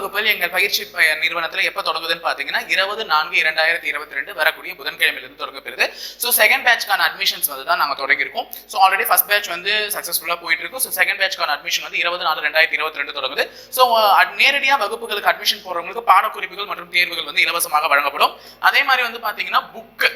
வகுப்புகள் எங்கள் பயிற்சி நிறுவனத்தில் எப்போ தொடங்குதுன்னு பார்த்தீங்கன்னா இருபது நான்கு இரண்டாயிரத்தி இருபத்தி ரெண்டு வரக்கூடிய புதன்கிழமையிலிருந்து தொடங்கப்படுது ஸோ செகண்ட் பேட்ச்க்கான அட்மிஷன்ஸ் வந்து தான் நாங்க தொடங்கியிருக்கோம். ஸோ ஆல்ரெடி ஃபர்ஸ்ட் பேட்ச் வந்து சக்ஸஸ்ஃபுல்லாக போயிட்டு இருக்கும் ஸோ செகண்ட் பேட்ச்க்கான அட்மிஷன் வந்து இருபது நாலு ரெண்டாயிரத்தி இருபத்தி ரெண்டு தொடங்குது ஸோ நேரடியாக வகுப்புகளுக்கு அட்மிஷன் போடுறவங்களுக்கு பாடக்குறிப்புகள் மற்றும் தேர்வுகள் வந்து இலவசமாக வழங்கப்படும். அதே மாதிரி வந்து பார்த்தீங்கன்னா புக்கு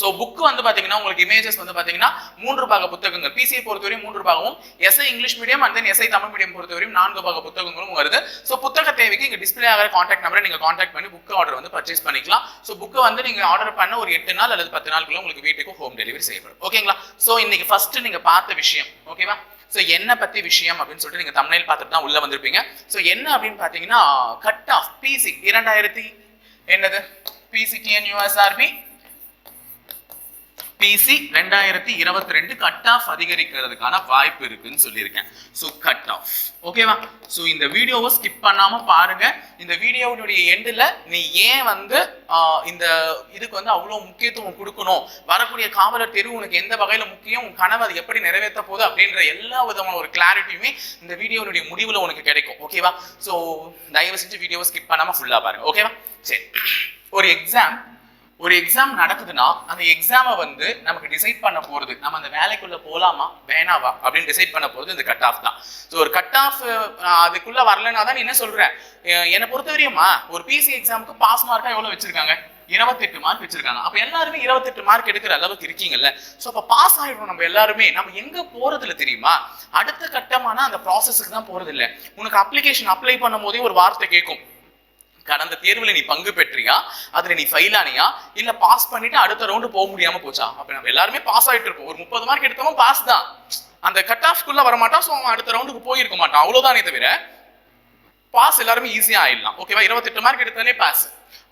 ஸோ புக் வந்து பார்த்தீங்கன்னா உங்களுக்கு இமேஜஸ் வந்து பார்த்தீங்கன்னா மூன்று பாக புத்தகங்கள். பிசிஐ பொறுத்தவரையும் மூன்று பாகமும் SI English medium and then SI Tamil medium பொறுத்தவரையும் நான்கு பாக புத்தகங்களும் வருது. ஸோ புத்தக தேவைக்கு இங்கே டிஸ்பிளே ஆகிற காண்டாக்ட் நம்பரை நீங்கள் காண்டாக்ட் பண்ணி புக் ஆர்டர் வந்து பர்ச்சேஸ் பண்ணிக்கலாம். ஸோ புக்கை வந்து நீங்கள் ஆர்டர் பண்ண ஒரு எட்டு நாள் அல்லது பத்து நாளுக்குள்ள உங்களுக்கு வீட்டுக்கு ஹோம் டெலிவரி செய்யப்படும். ஓகேங்களா ஸோ இன்னைக்கு ஃபர்ஸ்ட் நீங்கள் பார்த்த விஷயம் ஓகேவா ஸோ என்ன பற்றி விஷயம் அப்படின்னு சொல்லிட்டு நீங்கள் தமிழில் பார்த்துட்டு தான் உள்ள வந்திருப்பீங்க. ஸோ என்ன அப்படின்னு பார்த்தீங்கன்னா கட் ஆஃப் பிசி இரண்டாயிரத்தி என்னது? பிசிடிஎன்யூஎஸ்ஆர்பி பிசி ரெண்டாயிரத்தி இருபத்தி ரெண்டு கட் ஆஃப் அதிகரிக்கிறதுக்கான வாய்ப்பு இருக்குன்னு சொல்லியிருக்கேன். ஸோ கட் ஆஃப் ஓகேவா ஸோ இந்த வீடியோவை ஸ்கிப் பண்ணாம பாருங்க. இந்த வீடியோவுடைய எண்டில் நீ ஏன் வந்து இந்த இதுக்கு வந்து அவ்வளோ முக்கியத்துவம் கொடுக்கணும்? வரக்கூடிய காவலர் தெரு உனக்கு எந்த வகையில் முக்கியம்? உன் கனவு அது எப்படி நிறைவேற்ற போகுது? அப்படின்ற எல்லா விதமான ஒரு கிளாரிட்டியுமே இந்த வீடியோனுடைய முடிவில் உனக்கு கிடைக்கும். ஓகேவா ஸோ தயவு செஞ்சு வீடியோவை ஸ்கிப் பண்ணாமல் ஃபுல்லாக பாருங்க. ஓகேவா சரி. ஒரு எக்ஸாம் ஒரு எக்ஸாம் நடக்குதுன்னா அந்த எக்ஸாமை வந்து நமக்கு டிசைட் பண்ண போகிறது நம்ம அந்த வேலைக்குள்ளே போகலாமா வேணாவா அப்படின்னு டிசைட் பண்ண போகிறது இந்த கட் ஆஃப் தான். ஸோ ஒரு கட் ஆஃப் அதுக்குள்ளே வரலனா தான் நீ என்ன சொல்கிறேன் என்னை பொறுத்த வரையுமா ஒரு பிசி எக்ஸாமுக்கு பாஸ் மார்க்காக எவ்வளோ வச்சுருக்காங்க? இருபத்தெட்டு மார்க் வச்சிருக்காங்க. அப்போ எல்லாருமே இருபத்தெட்டு மார்க் எடுக்கிற அளவுக்கு இருக்கீங்கல்ல. ஸோ அப்போ பாஸ் ஆகிடும் நம்ம எல்லாருமே. நம்ம எங்கே போகிறதுல தெரியுமா? அடுத்த கட்டமான அந்த ப்ராசஸுக்கு தான் போகிறதில்ல உனக்கு அப்ளிகேஷன் அப்ளை பண்ணும் போதே ஒரு வார்த்தை கேட்கும். கடந்த தேர்வுல நீ பங்கு பெற்றியா? அதுல நீ ஃபெயில் ஆனியா? இல்ல பாஸ் பண்ணிட்டு அடுத்த ரவுண்டு போக முடியாம போச்சா? அப்ப நம்ம எல்லாருமே பாஸ் ஆயிட்டு இருப்போம். ஒரு முப்பது மார்க் எடுத்தவன் பாஸ் தான். அந்த கட் ஆஃப்குள்ள வர மாட்டான் ஸோ அவன் அடுத்த ரவுண்டுக்கு போயிருக்க மாட்டான். அவ்வளவுதானே தவிர பாஸ் எல்லாருமே ஈஸியா ஆயிடலாம். ஓகேவா இருபத்தெட்டு மார்க் எடுத்தாலே பாஸ்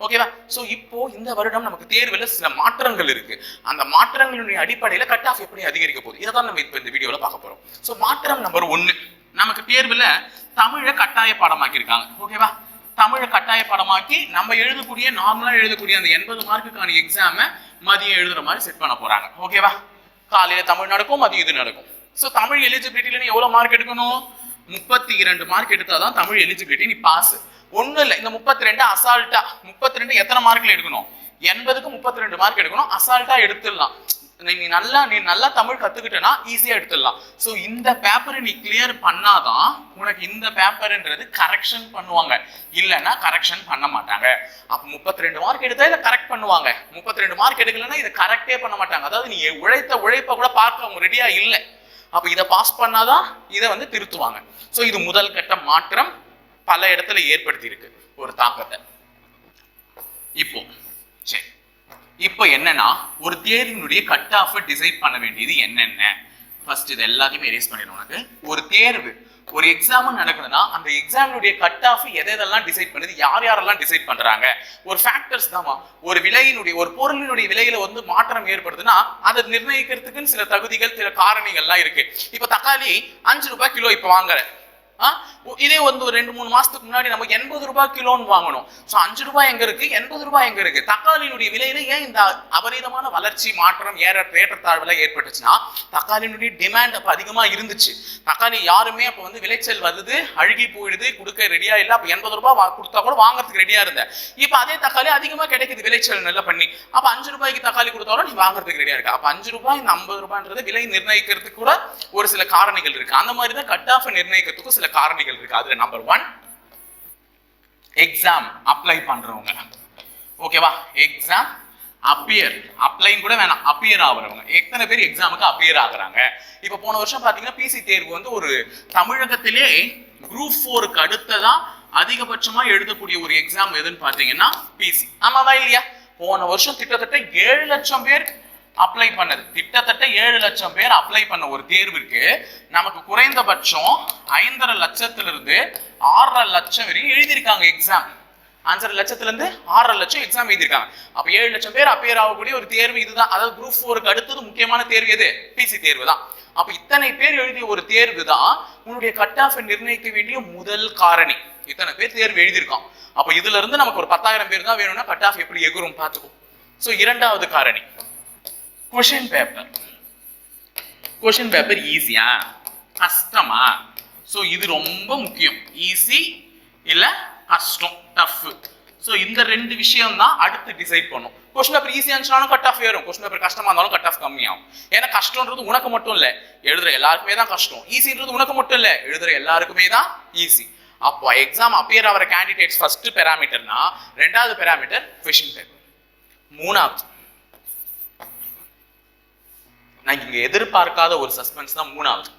ஓகேவா சோ இப்போ இந்த வருடம் நமக்கு தேர்வுல சில மாற்றங்கள் இருக்கு. அந்த மாற்றங்களுடைய அடிப்படையில கட் ஆஃப் எப்படி அதிகரிக்க போகுது? இதை தான் நம்ம இப்போ இந்த வீடியோல பார்க்க போறோம். சோ மாற்றம் நம்பர் ஒன்னு நமக்கு தேர்வுல தமிழை கட்டாய பாடமாக்கியிருக்காங்க. ஓகேவா தமிழை கட்டாய பாடமாக்கி நம்ம எழுதக்கூடிய நார்மலாக எழுதக்கூடிய அந்த எண்பது மார்க்குக்கான எக்ஸாமை மதியம் எழுதுற மாதிரி செட் பண்ண போறாங்க. ஓகேவா காலையில தமிழ் நடக்கும் மதியம் இது நடக்கும். ஸோ தமிழ் எலிஜிபிலிட்டில நீ எவ்வளோ மார்க் எடுக்கணும்? முப்பத்தி இரண்டு மார்க் எடுத்தால் தான் தமிழ் எலிஜிபிலிட்டி நீ பாஸ் ஒன்றும் இல்லை. இந்த முப்பத்தி ரெண்டு அசால்ட்டா முப்பத்தி ரெண்டு எத்தனை மார்க்கில் எடுக்கணும்? எண்பதுக்கு முப்பத்தி ரெண்டு மார்க் எடுக்கணும் அசால்ட்டா எடுத்துடலாம். நீ நல்லா நீ நல்லா தமிழ் கத்துக்கிட்டனா ஈஸியா எடுத்துடலாம். ஸோ இந்த பேப்பரை நீ கிளியர் பண்ணாதான் உனக்கு இந்த பேப்பர்ன்றது கரெக்ஷன் பண்ணுவாங்க. இல்லைன்னா கரெக்ஷன் பண்ண மாட்டாங்க. அப்ப முப்பத்தி ரெண்டு மார்க் எடுத்தா இதை கரெக்ட் பண்ணுவாங்க. முப்பத்தி ரெண்டு மார்க் எடுக்கலன்னா இதை கரெக்டே பண்ண மாட்டாங்க. அதாவது நீ உழைத்த உழைப்ப கூட பார்க்க அவங்க ரெடியா இல்லை. அப்ப இதை பாஸ் பண்ணாதான் இதை வந்து திருத்துவாங்க. ஸோ இது முதல் கட்ட மாற்றம் பல இடத்துல ஏற்படுத்தி இருக்கு ஒரு தாக்கத்தை. இப்போ இப்போ என்னன்னா ஒரு தேர்வினுடைய கட் ஆஃப் டிசைட் பண்ண வேண்டியது என்னென்ன? ஃபர்ஸ்ட் இது எல்லாத்தையுமே எரேஸ் பண்ணிடும் உனக்கு. ஒரு தேர்வு ஒரு எக்ஸாம் நடக்குதுன்னா அந்த எக்ஸாமினுடைய கட் ஆஃப் எதை எதெல்லாம் டிசைட் பண்ணுது யார் யாரெல்லாம் டிசைட் பண்றாங்க? ஒரு ஃபேக்டர்ஸ் தாமா ஒரு விலையினுடைய ஒரு பொருளினுடைய விலையில வந்து மாற்றம் ஏற்படுதுன்னா அதை நிர்ணயிக்கிறதுக்குன்னு சில தகுதிகள் சில காரணிகள்லாம் இருக்கு. இப்போ தக்காளி அஞ்சு ரூபாய் கிலோ இப்போ வாங்குறேன் இதே வந்து ஒரு ரெண்டு மூணு மாசத்துக்கு முன்னாடி நம்ம எண்பது ரூபாய் கிலோன்னு வாங்கணும். ஸோ அஞ்சு ரூபாய் எங்க இருக்கு? எண்பது ரூபாய் எங்க இருக்கு? தக்காளியினுடைய விலையில ஏன் இந்த அபரீதமான வளர்ச்சி மாற்றம் ஏற ஏற்றத்தாழ்வுல ஏற்பட்டுச்சுன்னா தக்காளியினுடைய டிமாண்ட் அப்ப அதிகமா இருந்துச்சு. தக்காளி யாருமே அப்ப வந்து விளைச்சல் வருது அழுகி போயிடுது கொடுக்க ரெடியா இல்ல. அப்ப எண்பது ரூபாய் கொடுத்தா கூட வாங்குறதுக்கு ரெடியா இருந்தேன். இப்ப அதே தக்காளி அதிகமா கிடைக்குது விளைச்சல் நல்லா பண்ணி. அப்ப அஞ்சு ரூபாய்க்கு தக்காளி கொடுத்தாலும் நீ வாங்குறதுக்கு ரெடியா இருக்க. அப்ப அஞ்சு ரூபாய் இந்த ஐம்பது ரூபாய்ன்றது விலை நிர்ணயிக்கிறதுக்கு கூட ஒரு சில காரணிகள் இருக்கு. அந்த மாதிரி தான் கட் ஆஃப் நிர்ணயிக்கிறதுக்கும் சில காரணிகள் இருக்கு. அதுல நம்பர் ஒன் எக்ஸாம் அப்ளை பண்றவங்க. ஓகேவா எக்ஸாம் அப்பியர் அப்ளைன் கூட வேணாம். அப்பியர் ஆகுறவங்க. எத்தனை பேர் எக்ஸாமுக்கு அப்பியர் ஆகுறாங்க? இப்போ போன வருஷம் பாத்தீங்கன்னா பிசி தேர்வு வந்து ஒரு தமிழகத்திலே குரூப் ஃபோருக்கு அடுத்ததான் அதிகபட்சமா எழுதக்கூடிய ஒரு எக்ஸாம் எதுன்னு பாத்தீங்கன்னா பிசி ஆமாவா இல்லையா? போன வருஷம் கிட்டத்தட்ட ஏழு லட்சம் பேர் அப்ளை பண்ணது. கிட்டத்தட்ட ஏழு லட்சம் பேர் அப்ளை பண்ண ஒரு தேர்விற்கு நமக்கு குறைந்தபட்சம் ஐந்தரை லட்சத்திலிருந்து ஆறரை லட்சம் வரையும் எழுதியிருக்காங்க எக்ஸாம் அஞ்சரை லட்சத்துலேருந்து ஆறரை லட்சம் எக்ஸாம் எழுதியிருக்காங்க. அப்போ ஏழு லட்சம் பேர் அப்பேர் ஆகக்கூடிய ஒரு தேர்வு இதுதான். அதாவது குரூப் ஃபோருக்கு அடுத்தது முக்கியமான தேர்வு எது? பிசி தேர்வு தான். அப்போ இத்தனை பேர் எழுதிய ஒரு தேர்வு தான் உன்னுடைய கட் ஆஃப் நிர்ணயிக்க வேண்டிய முதல் காரணி. இத்தனை பேர் தேர்வு எழுதியிருக்கான் அப்போ இதுல இருந்து நமக்கு ஒரு பத்தாயிரம் பேர் தான் வேணும்னா கட் ஆஃப் எப்படி எகுரும் பார்த்துக்கும் ஸோ இரண்டாவது காரணி. கொஷின் பேப்பர் கொஷின் பேப்பர் ஈஸியா கஷ்டமா? ஸோ இது ரொம்ப முக்கியம். ஈஸி இல்லை கஷ்டம்? டஃப் ஸோ இந்த ரெண்டு விஷயம் தான் அடுத்து டிசைட் பண்ணும். கொஸ்டின் பேப்பர் ஈஸியாக இருந்துச்சுனாலும் கட் ஆஃப் ஏறும். கொஸ்டின் பேப்பர் கஷ்டமாக இருந்தாலும் கட் ஆஃப் கம்மியாகும். ஏன்னா கஷ்டம்ன்றது உனக்கு மட்டும் இல்லை. எழுதுற எல்லாருக்குமே தான் கஷ்டம். ஈஸின்றது உனக்கு மட்டும் இல்லை. எழுதுற எல்லாருக்குமே தான் ஈஸி அப்போ எக்ஸாம் அப்பியர் ஆகிற கேண்டிடேட்ஸ் ஃபர்ஸ்ட் பெராமீட்டர்னா ரெண்டாவது பெராமீட்டர் கொஷின் பேப்பர் மூணாவது. நான் இங்க எதிர்பார்க்காத ஒரு சஸ்பென்ஸ் தான் மூணாவது.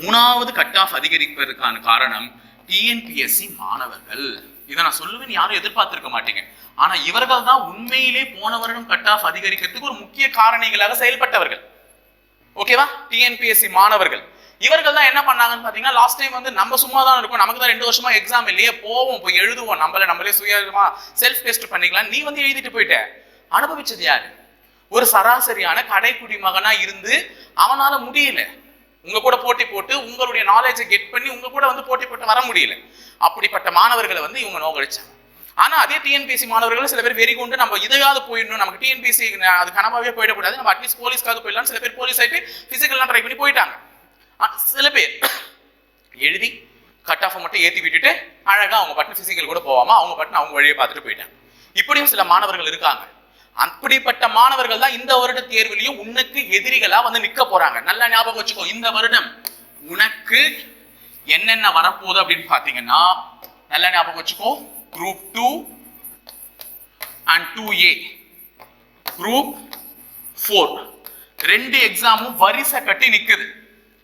மூணாவது கட் ஆஃப் அதிகரிப்பதற்கான காரணம் டிஎன்பிஎஸ்சி மாணவர்கள். இதை நான் சொல்லுவேன் யாரும் எதிர்பார்த்திருக்க மாட்டீங்க. ஆனா இவர்கள் தான் உண்மையிலே போன வருடம் கட் ஆஃப் அதிகரிக்கிறதுக்கு ஒரு முக்கிய காரணிகளாக செயல்பட்டவர்கள். ஓகேவா டிஎன்பிஎஸ்சி மாணவர்கள். இவர்கள் தான் என்ன பண்ணாங்கன்னு பாத்தீங்கன்னா லாஸ்ட் டைம் வந்து நம்ம சும்மா தான் இருக்கும். நமக்கு தான் ரெண்டு வருஷமா எக்ஸாம் இல்லையே போவோம் போய் எழுதுவோம். நம்மள நம்மளே சுயமா செல்ஃப் டெஸ்ட் பண்ணிக்கலாம். நீ வந்து எழுதிட்டு போயிட்ட. அனுபவிச்சது யாரு? ஒரு சராசரியான கடைக்குடி மகனா இருந்து அவனால முடியல. உங்க கூட போட்டி போட்டு உங்களுடைய நாலேஜை கெட் பண்ணி உங்க கூட வந்து போட்டி போட்டு வர முடியல. அப்படிப்பட்ட மாணவர்களை வந்து இவங்க நோக்கடிச்சாங்க ஆனா அதே டிஎன்பிஎஸ்சி மாணவர்கள் சில பேர் வெறி கொண்டு நம்ம இதையாவது போயிடணும். நமக்கு டிஎன்பிசி அது கனவாவே போயிடக்கூடாது. நம்ம அட்லீஸ்ட் போலீஸ்க்காக போயிடலாம். சில பேர் போலீஸ் ஆகிட்டு பிசிக்கல்லாம் ட்ரை பண்ணி போயிட்டாங்க. சில பேர் எழுதி கட் ஆஃப் மட்டும் ஏற்றி விட்டுட்டு அழகாக அவங்க பட்டன் பிசிக்கல் கூட போகாமல் அவங்க பட்டன் அவங்க வழியை பார்த்துட்டு போயிட்டாங்க. இப்படியும் சில மாணவர்கள் இருக்காங்க. அப்படிப்பட்ட மாணவர்கள் தான் இந்த வருட தேர்விலையும் உனக்கு எதிரிகளா வந்து நிக்க போறாங்க. நல்லா ஞாபகம் வச்சுக்கோ இந்த வருடம் உனக்கு என்னென்ன வரப்போகுது அப்படின்னு பாத்தீங்கன்னா நல்லா ஞாபகம் வச்சுக்கோ group two and two A group four ரெண்டு எக்ஸாமும் வரிசை கட்டி நிக்குது.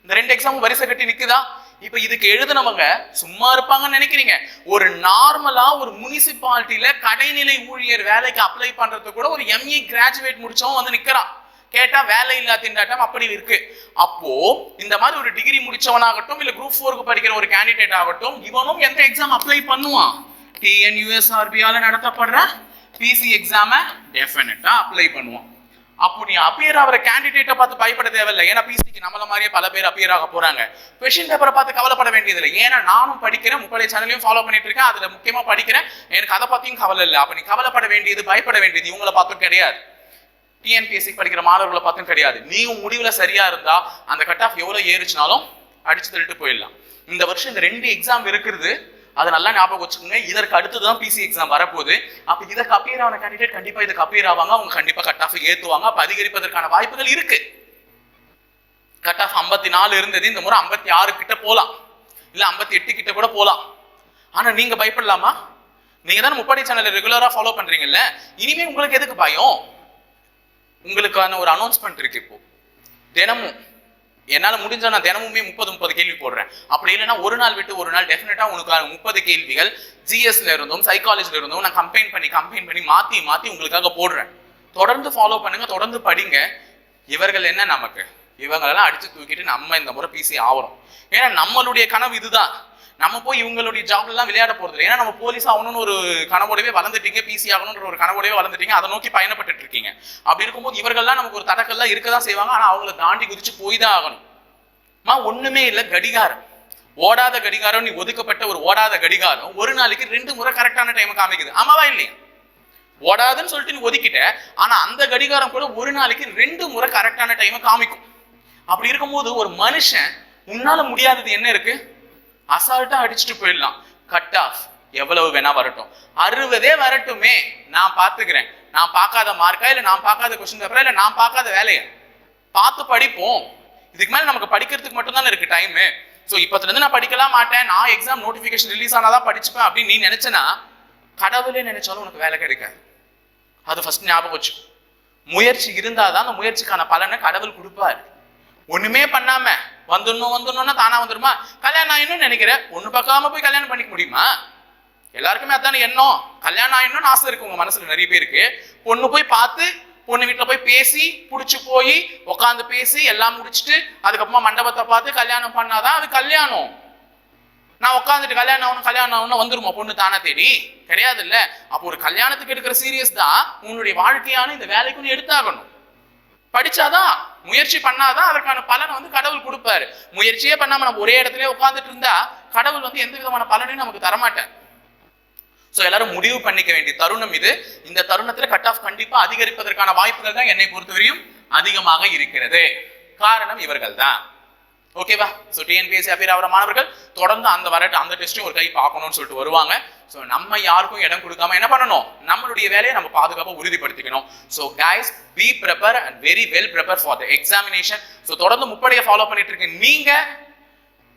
இந்த ரெண்டு எக்ஸாமும் வரிசை கட்டி நிக்குதா? இப்ப இதுக்கு எழுதுனவங்க சும்மா இருப்பாங்கன்னு நினைக்கிறீங்க. ஒரு நார்மலா ஒரு முனிசிபாலிட்டியில கடைநிலை ஊழியர் வேலைக்கு அப்ளை பண்றது கூட ஒரு எம்ஏ கிராஜுவேட் முடிச்சவன் வந்து நிக்கிறான். கேட்டா வேலை இல்லா திண்டாட்டம் அப்படி இருக்கு. அப்போ இந்த மாதிரி ஒரு டிகிரி முடிச்சவனாகட்டும் இல்ல குரூப் ஃபோருக்கு படிக்கிற ஒரு கேண்டிடேட் ஆகட்டும் இவனும் எந்த எக்ஸாம் அப்ளை பண்ணுவான்? டிஎன்யூஎஸ்ஆர்பியால நடத்தப்படுற பிசி எக்ஸாம டெஃபினட்டா அப்ளை பண்ணுவான். அப்போ நீ அப்பியர் ஆகிற கேண்டிடேட்டை பார்த்து பயப்பட தேவையில்லை. ஏன்னா பிசிக்கு நம்மள மாதிரியே பல பேர் அப்பியர் ஆக போறாங்க. கொஷின் பேப்பரை பார்த்து கவலைப்பட வேண்டியதில்லை. ஏன்னா நானும் படிக்கிறேன் முப்படை சேனலையும் ஃபாலோ பண்ணிட்டு இருக்கேன். அதுல முக்கியமா படிக்கிறேன். எனக்கு அதை பத்தியும் கவலை இல்லை. அப்ப நீ கவலைப்பட வேண்டியது பயப்பட வேண்டியது இவங்களை பார்த்தும் கிடையாது. டிஎன்பிஎஸ்சி படிக்கிற மாணவர்களை பார்த்தும் கிடையாது. நீ உன் முடிவுல சரியா இருந்தா அந்த கட் ஆஃப் எவ்வளவு ஏறிச்சுனாலும் அடிச்சு தள்ளிட்டு போயிடலாம். இந்த வருஷம் இந்த ரெண்டு எக்ஸாம் இருக்குது. அதை நல்லா ஞாபகம் வச்சுக்கோங்க. இதற்கு அடுத்து தான் பிசி எக்ஸாம் வரப்போகுது. அப்போ இதற்கு அப்பியர் ஆன கேண்டிடேட் கண்டிப்பாக இதுக்கு அப்பியர் ஆவாங்க. அவங்க கண்டிப்பாக கட் ஆஃப் ஏற்றுவாங்க அப்போ அதிகரிப்பதற்கான வாய்ப்புகள் இருக்கு. கட் ஆஃப் ஐம்பத்தி நாலு இருந்தது. இந்த முறை ஐம்பத்தி ஆறு கிட்ட போகலாம் இல்லை ஐம்பத்தி எட்டு கிட்ட கூட போகலாம் ஆனால் நீங்கள் பயப்படலாமா? நீங்கள் தான் முப்படை சேனலை ரெகுலராக ஃபாலோ பண்ணுறீங்கல்ல இனிமே உங்களுக்கு எதுக்கு பயம்? உங்களுக்கான ஒரு அனௌன்ஸ்மெண்ட் இருக்கு இப்போ. தினமும் என்னால் முடிஞ்சால் நான் தினமுமே முப்பது முப்பது கேள்வி போடுறேன். அப்படி இல்லைன்னா ஒரு நாள் விட்டு ஒரு நாள் டெஃபினட்டாக உனக்கான முப்பது கேள்விகள் ஜிஎஸ்ல இருந்தும் சைக்காலஜில இருந்தும் நான் கம்பைன் பண்ணி கம்பைன் பண்ணி மாற்றி மாற்றி உங்களுக்காக போடுறேன். தொடர்ந்து ஃபாலோ பண்ணுங்க தொடர்ந்து படிங்க. இவர்கள் என்ன நமக்கு? இவங்களெல்லாம் அடித்து தூக்கிட்டு நம்ம இந்த முறை பிசி ஆகிறோம் ஏன்னா நம்மளுடைய கனவு இதுதான். நம்ம போய் இவங்களுடைய ஜாப்லாம் விளையாட போறது இல்லை. ஏன்னா நம்ம போலீஸ் ஆகணும்னு ஒரு கனவோடவே வளர்ந்துட்டீங்க பிசி ஆகணும்ன்ற ஒரு கனவோடவே வளர்ந்துட்டீங்க. அதை நோக்கி பயணப்பட்டு இருக்கீங்க. அப்படி இருக்கும்போது இவர்கள்லாம் நமக்கு ஒரு தடக்கல்லாம் இருக்க தான் செய்வாங்க. ஆனால் அவங்கள தாண்டி குதிச்சு போய் தான் ஆகணும். மா ஒண்ணுமே இல்லை கடிகாரம். ஓடாத கடிகாரம் நீ ஒதுக்கப்பட்ட ஒரு ஓடாத கடிகாரம் ஒரு நாளைக்கு ரெண்டு முறை கரெக்டான டைம் காமிக்குது. ஆமாவா இல்லையா? ஓடாதுன்னு சொல்லிட்டு நீ ஒதுக்கிட்ட ஆனா அந்த கடிகாரம் கூட ஒரு நாளைக்கு ரெண்டு முறை கரெக்டான டைமை காமிக்கும். அப்படி இருக்கும்போது ஒரு மனுஷன் உன்னால முடியாதது என்ன இருக்கு? அசால்ட்டா அடிச்சுட்டு போயிடலாம். கட் ஆஃப் எவ்வளவு வேணா வரட்டும். அறுபதே வரட்டுமே. நான் பார்த்துக்கிறேன் நான் பார்க்காத மார்க்கா இல்லை நான் பார்க்காத கொஸ்டின் பேப்பரா இல்லை நான் பார்க்காத வேலையை? பார்த்து படிப்போம். இதுக்கு மேலே நமக்கு படிக்கிறதுக்கு மட்டும் தானே இருக்கு டைமு ஸோ இப்போத்துலேருந்து நான் படிக்கலாம் மாட்டேன். நான் எக்ஸாம் நோட்டிஃபிகேஷன் ரிலீஸ் ஆனாதான் படிச்சுப்பேன் அப்படின்னு நீ நினைச்சனா கடவுளே நினைச்சாலும் உனக்கு வேலை கிடைக்காது. அது ஃபர்ஸ்ட் ஞாபகம் வச்சு. முயற்சி இருந்தால் தான் அந்த முயற்சிக்கான பலனை கடவுள் கொடுப்பாரு. ஒன்றுமே பண்ணாமல் வந்துடணும் வந்துடணும்னா தானா வந்துருமா கல்யாணம் ஆயிடணும்னு நினைக்கிறேன். ஒண்ணு பார்க்காம போய் கல்யாணம் பண்ணிக்க முடியுமா? எல்லாருக்குமே அதான எண்ணம். கல்யாணம் ஆயிடணும்னு ஆசை இருக்கு உங்க மனசுல நிறைய பேருக்கு. பொண்ணு போய் பார்த்து பொண்ணு வீட்டில் போய் பேசி பிடிச்சி போய் உட்காந்து பேசி எல்லாம் முடிச்சுட்டு அதுக்கப்புறமா மண்டபத்தை பார்த்து கல்யாணம் பண்ணாதான் அது கல்யாணம். நான் உட்காந்துட்டு கல்யாணம் ஆகணும் கல்யாணம் ஆகணும் வந்துருமா? பொண்ணு தானே தேடி? கிடையாது இல்ல அப்போ ஒரு கல்யாணத்துக்கு எடுக்கிற சீரியஸ் தான் உன்னுடைய வாழ்க்கையான இந்த வேலைக்கு எடுத்தாகணும். படிச்சாதான் முயற்சி பண்ணாதான் அதற்கான பலனை வந்து கடவுள் கொடுப்பாரு. முயற்சியே பண்ணாம நம்ம ஒரே இடத்துல உட்காந்துட்டு இருந்தா கடவுள் வந்து எந்த விதமான பலனையும் நமக்கு தரமாட்டார். ஸோ எல்லாரும் முடிவு பண்ணிக்க வேண்டிய தருணம் இது. இந்த தருணத்துல கட் ஆஃப் கண்டிப்பா அதிகரிப்பதற்கான வாய்ப்புகள் தான் என்னை பொறுத்தவரையும் அதிகமாக இருக்கிறது. காரணம் இவர்கள் தான் ஓகேவா ஸோ டிஎன்பிஎஸ்சி அப்பியர் ஆகிற மாணவர்கள் தொடர்ந்து அந்த வர அந்த டெஸ்ட்டையும் ஒரு கை பார்க்கணும்னு சொல்லிட்டு வருவாங்க. ஸோ நம்ம யாருக்கும் இடம் கொடுக்காம என்ன பண்ணணும்? நம்மளுடைய வேலையை நம்ம பாதுகாப்பாக உறுதிப்படுத்திக்கணும். So guys be prepare and very well prepare for the examination so தொடர்ந்து முப்படையை ஃபாலோ பண்ணிட்டு இருக்கேன். நீங்க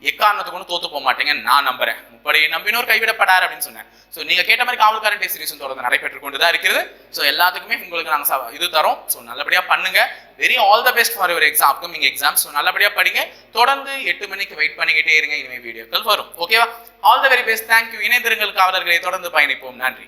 எக்காரணத்துக்கு ஒன்றும் தோத்து போக மாட்டேங்க. நான் நம்புறேன். முப்படையை நம்பினோர் கைவிடப்படார் அப்படின்னு சொன்னேன். ஸோ நீங்க கேட்ட மாதிரி காவல்காரன் டெஸ்ட் சீரிஸும் தொடர்ந்து நடைபெற்று கொண்டு தான் இருக்குது ஸோ எல்லாத்துக்குமே உங்களுக்கு நாங்கள் இது தரோம். ஸோ நல்லபடியா பண்ணுங்க. Very all the best for your exam upcoming exam so நல்லபடியா படிங்க. தொடர்ந்து எட்டு மணிக்கு வெயிட் பண்ணிக்கிட்டே இருங்க இனிமே வீடியோக்கள் வரும். ஓகேவா all the very best thank you இணைந்திருங்கள் காவலர்களை. தொடர்ந்து பயணிப்போம். நன்றி.